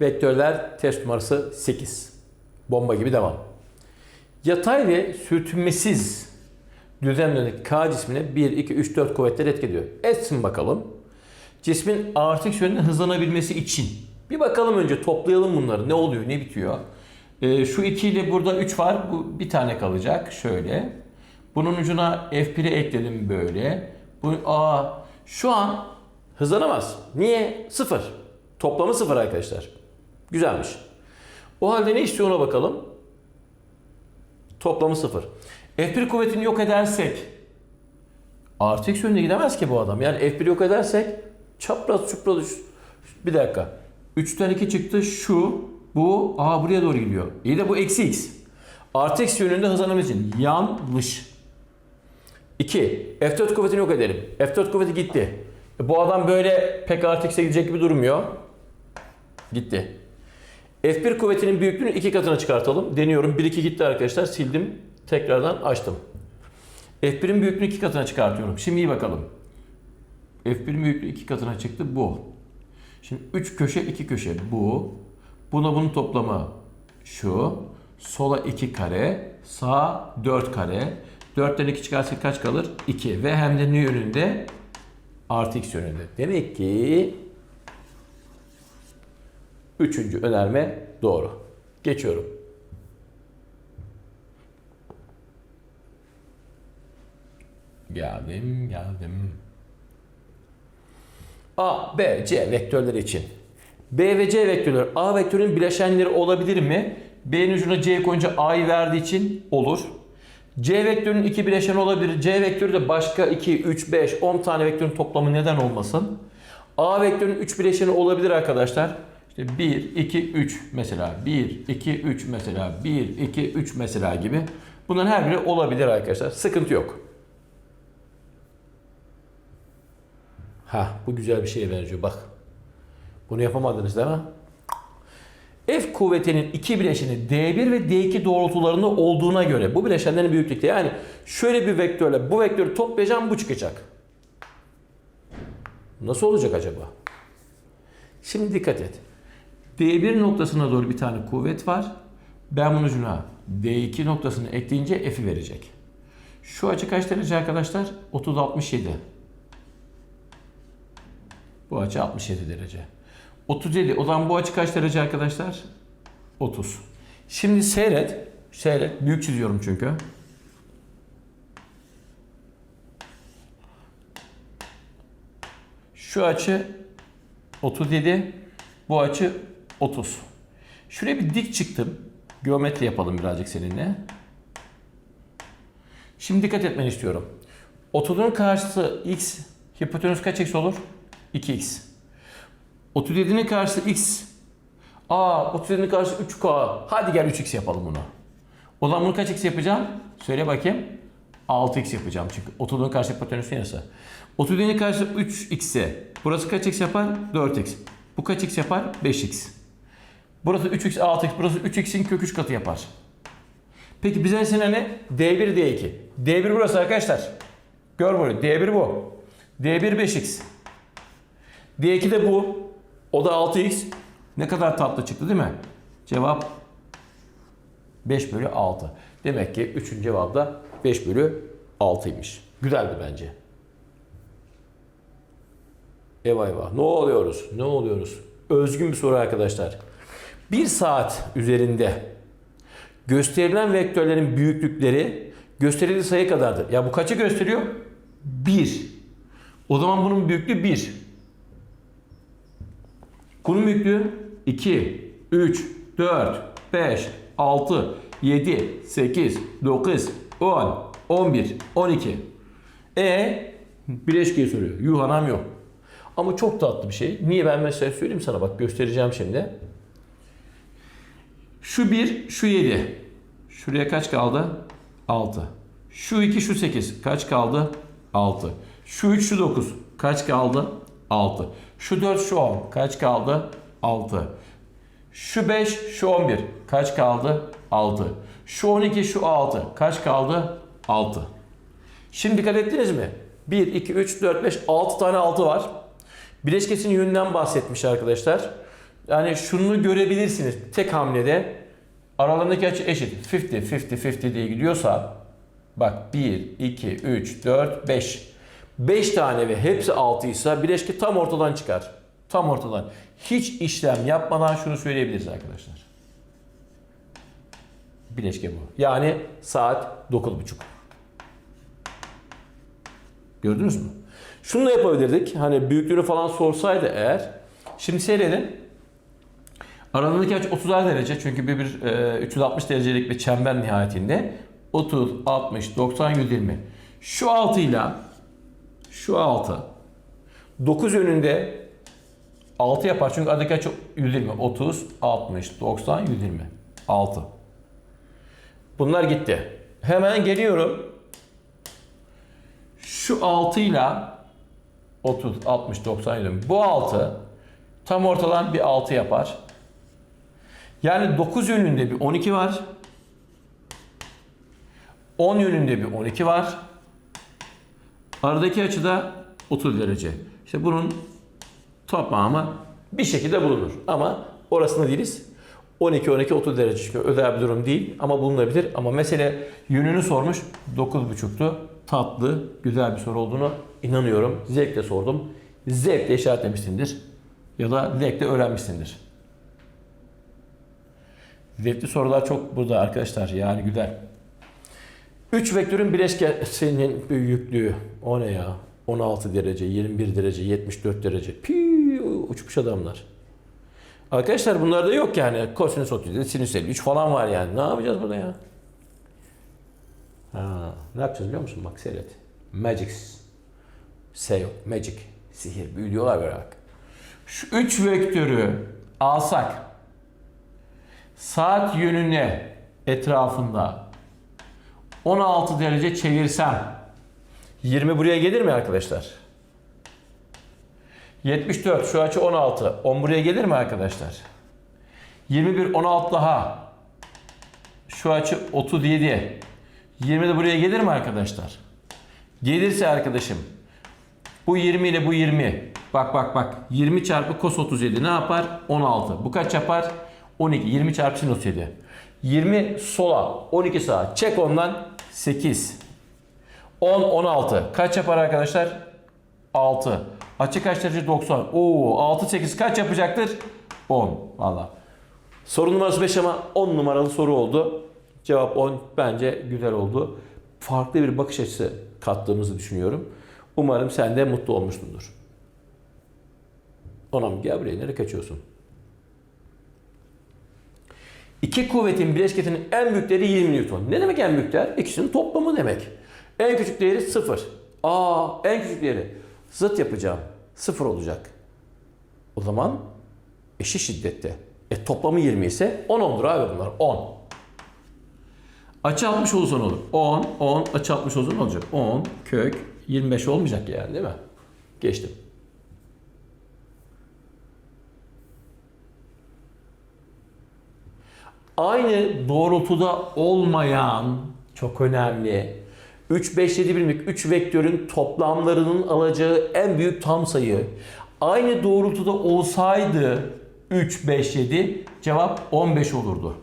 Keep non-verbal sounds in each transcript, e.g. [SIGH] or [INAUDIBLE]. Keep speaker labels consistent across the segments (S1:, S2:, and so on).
S1: Vektörler test numarası 8. Bomba gibi devam. Yatay ve sürtünmesiz düzlemdeki K cismine 1, 2, 3, 4 kuvvetler etki ediyor. Etsin bakalım. Cismin artık yönünde hızlanabilmesi için. Bir bakalım önce toplayalım bunları. Ne oluyor, ne bitiyor? Ee, şu 2 ile burada 3 var. Bu bir tane kalacak. Şöyle. Bunun ucuna F1'i ekledim böyle. Bu, aa, şu an hızlanamaz. Niye? Sıfır. Toplamı sıfır arkadaşlar. Güzelmiş. O halde ne istiyor ona bakalım. Toplamı sıfır. F1 kuvvetini yok edersek artı eksi yönüne gidemez ki bu adam. Yani F1 yok edersek çapraz çupraz bir dakika. 3'ten 2 çıktı şu bu aa buraya doğru gidiyor. İyi de bu eksi x. Artı eksi yönünde hızlanamaz için yanlış. 2. F4 kuvvetini yok edelim. F4 kuvveti gitti. E, bu adam böyle pek artı x'e gidecek gibi durmuyor. Gitti. F1 kuvvetinin büyüklüğünü iki katına çıkartalım. Deniyorum. 1-2 gitti arkadaşlar. Sildim. Tekrardan açtım. F1'in büyüklüğünü iki katına çıkartıyorum. Şimdi iyi bakalım. F1'in büyüklüğü iki katına çıktı. Bu. Şimdi 3 köşe 2 köşe bu. Buna bunun toplamı şu. Sola 2 kare. Sağ 4 kare. 4'ten 2 çıkarsa kaç kalır? 2. Ve hem de ne yönünde? Artı x yönünde. Demek ki Üçüncü önerme doğru. Geçiyorum. Geldim, geldim. A, B, C vektörleri için. B ve C vektörleri A vektörünün bileşenleri olabilir mi? B'nin ucuna C koyunca A'yı verdiği için olur. C vektörünün iki bileşen olabilir. C vektörü de başka 2, 3, 5, 10 tane vektörün toplamı neden olmasın? A vektörünün 3 bileşeni olabilir arkadaşlar. İşte 1, 2, 3 mesela. 1, 2, 3 mesela. 1, 2, 3 mesela gibi. Bunların her biri olabilir arkadaşlar. Sıkıntı yok. Ha, bu güzel bir şeye benziyor bak. Bunu yapamadınız değil mi? F kuvvetinin iki bileşeni D1 ve D2 doğrultularında olduğuna göre bu bileşenlerin büyüklükte yani şöyle bir vektörle bu vektörü toplayacağım bu çıkacak. Nasıl olacak acaba? Şimdi dikkat et. D1 noktasına doğru bir tane kuvvet var. Ben bunun ucuna D2 noktasını ekleyince F'i verecek. Şu açı kaç derece arkadaşlar? 30-67. Bu açı 67 derece. 37. O zaman bu açı kaç derece arkadaşlar? 30. Şimdi seyret. Seyret. Büyük çiziyorum çünkü. Şu açı 37. Bu açı 30. Şuraya bir dik çıktım. Geometri yapalım birazcık seninle. Şimdi dikkat etmeni istiyorum. 30'un karşısı x. Hipotenüs kaç x olur? 2x. 37'nin karşısı x. Aa 37'nin karşısı 3k. Hadi gel 3x yapalım bunu. O zaman bunu kaç x yapacağım? Söyle bakayım. 6x yapacağım çünkü 30'un karşı hipotenüsü yarısı. 37'nin karşısı 3x ise burası kaç x yapar? 4x. Bu kaç x yapar? 5x. Burası 3x 6x. Burası 3x'in kök 3 katı yapar. Peki bize ne ne? D1 D2. D1 burası arkadaşlar. Gör bunu. D1 bu. D1 5x. D2 de bu. O da 6x. Ne kadar tatlı çıktı değil mi? Cevap 5 bölü 6. Demek ki 3. cevap da 5 bölü 6'ymış. Güzeldi bence. Eyvah eyvah. Ne oluyoruz? Ne oluyoruz? Özgün bir soru arkadaşlar. Bir saat üzerinde gösterilen vektörlerin büyüklükleri gösterildiği sayı kadardır. Ya bu kaçı gösteriyor? 1. O zaman bunun büyüklüğü 1. Bunun büyüklüğü 2, 3, 4, 5, 6, 7, 8, 9, 10, 11, 12. E bileşkeyi soruyor. Yuh anam yok. Ama çok tatlı bir şey. Niye ben mesela söyleyeyim sana bak göstereceğim şimdi. Şu 1, şu 7. Şuraya kaç kaldı? 6. Şu 2, şu 8. Kaç kaldı? 6. Şu 3, şu 9. Kaç kaldı? 6. Şu 4, şu 10. Kaç kaldı? 6. Şu 5, şu 11. Kaç kaldı? 6. Şu 12, şu 6. Kaç kaldı? 6. Şimdi dikkat ettiniz mi? 1, 2, 3, 4, 5, 6 tane 6 var. Bileşkesinin yönünden bahsetmiş arkadaşlar. Yani şunu görebilirsiniz. Tek hamlede aralarındaki açı eşit. 50, 50, 50 diye gidiyorsa bak 1, 2, 3, 4, 5. 5 tane ve hepsi 6 ise bileşke tam ortadan çıkar. Tam ortadan. Hiç işlem yapmadan şunu söyleyebiliriz arkadaşlar. Bileşke bu. Yani saat 9.30. Gördünüz mü? Şunu da yapabilirdik. Hani büyüklüğünü falan sorsaydı eğer. Şimdi seyredin. Aralarındaki açı 30 derece çünkü bir, bir e, 360 derecelik bir çember nihayetinde 30, 60, 90, 120. Şu altıyla şu altı 9 yönünde 6 yapar çünkü aradaki açı 120. 30, 60, 90, 120. 6. Bunlar gitti. Hemen geliyorum. Şu 6 ile 30, 60, 90, 120. Bu 6 tam ortadan bir 6 yapar. Yani 9 yönünde bir 12 var. 10 yönünde bir 12 var. Aradaki açı da 30 derece. İşte bunun toplamı bir şekilde bulunur. Ama orasında değiliz. 12 12 30 derece çıkıyor. Özel bir durum değil ama bulunabilir. Ama mesele yönünü sormuş. 9.5'tu. Tatlı, güzel bir soru olduğunu inanıyorum. Zevkle sordum. Zevkle işaretlemişsindir. Ya da zevkle öğrenmişsindir. Zevkli sorular çok burada arkadaşlar. Yani güzel. 3 vektörün bileşkesinin büyüklüğü. O ne ya? 16 derece, 21 derece, 74 derece. Pi uçmuş adamlar. Arkadaşlar bunlarda yok yani. Kosinüs 37, sinüs 53 falan var yani. Ne yapacağız burada ya? Ha, ne yapacağız biliyor musun? Bak seyret. Magic. S. Magic. Sihir. Büyü diyorlar böyle bak. Şu 3 vektörü alsak saat yönüne etrafında 16 derece çevirsem 20 buraya gelir mi arkadaşlar? 74 şu açı 16. 10 buraya gelir mi arkadaşlar? 21 16 daha. Şu açı 37. 20 de buraya gelir mi arkadaşlar? Gelirse arkadaşım bu 20 ile bu 20. Bak bak bak. 20 çarpı cos 37 ne yapar? 16. Bu kaç yapar? 12. 20 çarpı sin 37. 20 sola, 12 sağa. Çek ondan 8. 10, 16. Kaç yapar arkadaşlar? 6. Açı kaç derece? 90. Oo, 6, 8 kaç yapacaktır? 10. Valla. Soru numarası 5 ama 10 numaralı soru oldu. Cevap 10 bence güzel oldu. Farklı bir bakış açısı kattığımızı düşünüyorum. Umarım sen de mutlu olmuşsundur. Onam gel buraya nereye kaçıyorsun? İki kuvvetin bileşketinin en büyükleri 20 Newton. Ne demek en büyükler? İkisinin toplamı demek. En küçük değeri 0. Aa en küçük değeri. Zıt yapacağım. 0 olacak. O zaman eşit şiddette. E toplamı 20 ise 10 olur abi bunlar. 10. Açı 60 olursa ne olur? 10, 10, açı 60 olursa ne olacak? 10, kök, 25 olmayacak yani değil mi? Geçtim. Aynı doğrultuda olmayan çok önemli 3, 5, 7 birimlik 3 vektörün toplamlarının alacağı en büyük tam sayı aynı doğrultuda olsaydı 3, 5, 7 cevap 15 olurdu.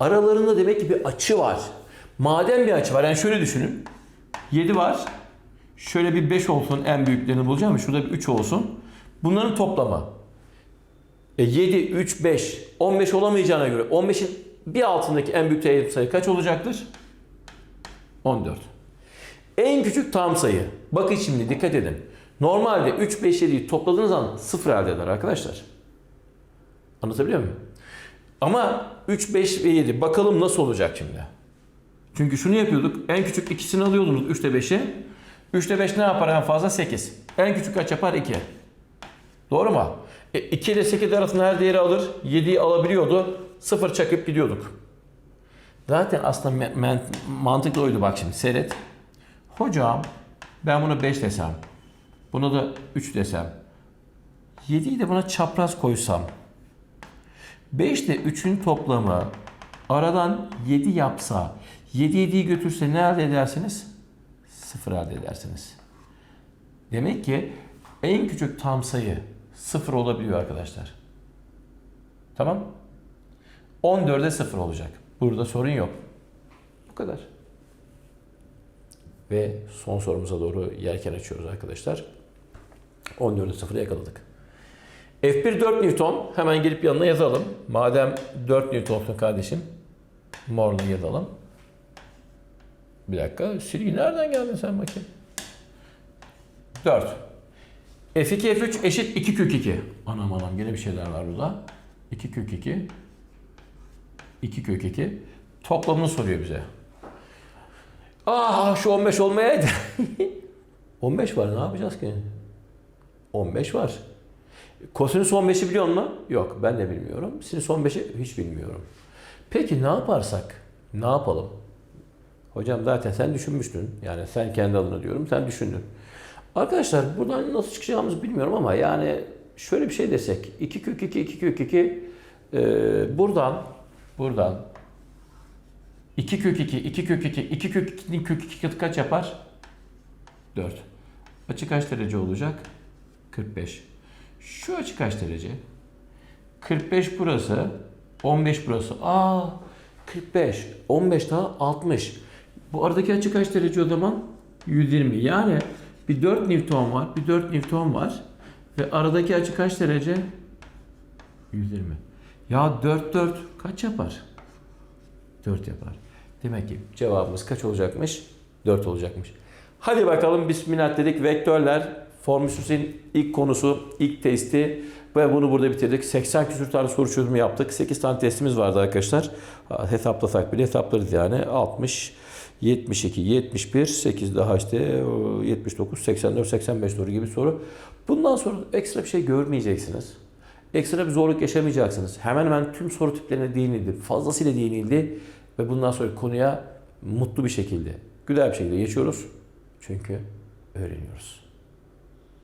S1: Aralarında demek ki bir açı var. Madem bir açı var yani şöyle düşünün. 7 var. Şöyle bir 5 olsun en büyüklerini bulacağım. Şurada bir 3 olsun. Bunların toplamı. E 7, 3, 5. 15 olamayacağına göre 15'in bir altındaki en büyük teğet sayı kaç olacaktır? 14. En küçük tam sayı. Bakın şimdi dikkat edin. Normalde 3, 5, 7'yi topladığınız zaman 0 elde eder arkadaşlar. Anlatabiliyor muyum? Ama 3, 5 ve 7 bakalım nasıl olacak şimdi. Çünkü şunu yapıyorduk. En küçük ikisini alıyordunuz 3 ile 5'i. 3 ile 5 ne yapar en fazla? 8. En küçük kaç yapar? 2. Doğru mu? E, 2 ile 8 arasında her değeri alır. 7'yi alabiliyordu. 0 çakıp gidiyorduk. Zaten aslında mantıklı oydu bak şimdi seyret. Hocam ben buna 5 desem. Buna da 3 desem. 7'yi de buna çapraz koysam. 5 ile 3'ün toplamı aradan 7 yapsa 7 7'yi götürse ne elde edersiniz? 0 elde edersiniz. Demek ki en küçük tam sayı 0 olabiliyor arkadaşlar. Tamam. 14'e 0 olacak. Burada sorun yok. Bu kadar. Ve son sorumuza doğru yelken açıyoruz arkadaşlar. 14'e 0'ı yakaladık. F1 4 Newton. Hemen gelip yanına yazalım. Madem 4 Newton'sun kardeşim. Morla yazalım. Bir dakika. Silgi nereden geldin sen bakayım? 4. F2 F3 eşit 2 kök 2. Anam anam gene bir şeyler var burada. 2 kök 2. 2 kök 2. Toplamını soruyor bize. Ah şu 15 olmayaydı. [LAUGHS] 15 var ne yapacağız ki? 15 var. Kosinüs 15'i biliyor musun? Yok ben de bilmiyorum. Sinüs 15'i hiç bilmiyorum. Peki ne yaparsak? Ne yapalım? Hocam zaten sen düşünmüştün. Yani sen kendi adına diyorum. Sen düşündün. Arkadaşlar buradan nasıl çıkacağımızı bilmiyorum ama yani şöyle bir şey desek. 2 kök 2, 2 kök 2 e, buradan buradan 2 kök 2, 2 kök 2, 2 kök 2'nin kök 2 katı kaç yapar? 4. Açı kaç derece olacak? 45. Şu açı kaç derece? 45 burası, 15 burası. Aa 45, 15 daha 60. Bu aradaki açı kaç derece o zaman? 120. Yani bir 4 Newton var, bir 4 Newton var. Ve aradaki açı kaç derece? 120. Ya 4 4 kaç yapar? 4 yapar. Demek ki cevabımız kaç olacakmış? 4 olacakmış. Hadi bakalım bismillah dedik. Vektörler Formülsüz'ün ilk konusu, ilk testi ve bunu burada bitirdik. 80 küsür tane soru çözümü yaptık. 8 tane testimiz vardı arkadaşlar. Hesaplasak bile hesaplarız yani. 60, 72, 71, 8 daha işte 79, 84, 85 doğru gibi soru. Bundan sonra ekstra bir şey görmeyeceksiniz. Ekstra bir zorluk yaşamayacaksınız. Hemen hemen tüm soru tiplerine değinildi. Fazlasıyla değinildi. Ve bundan sonra konuya mutlu bir şekilde, güzel bir şekilde geçiyoruz. Çünkü öğreniyoruz.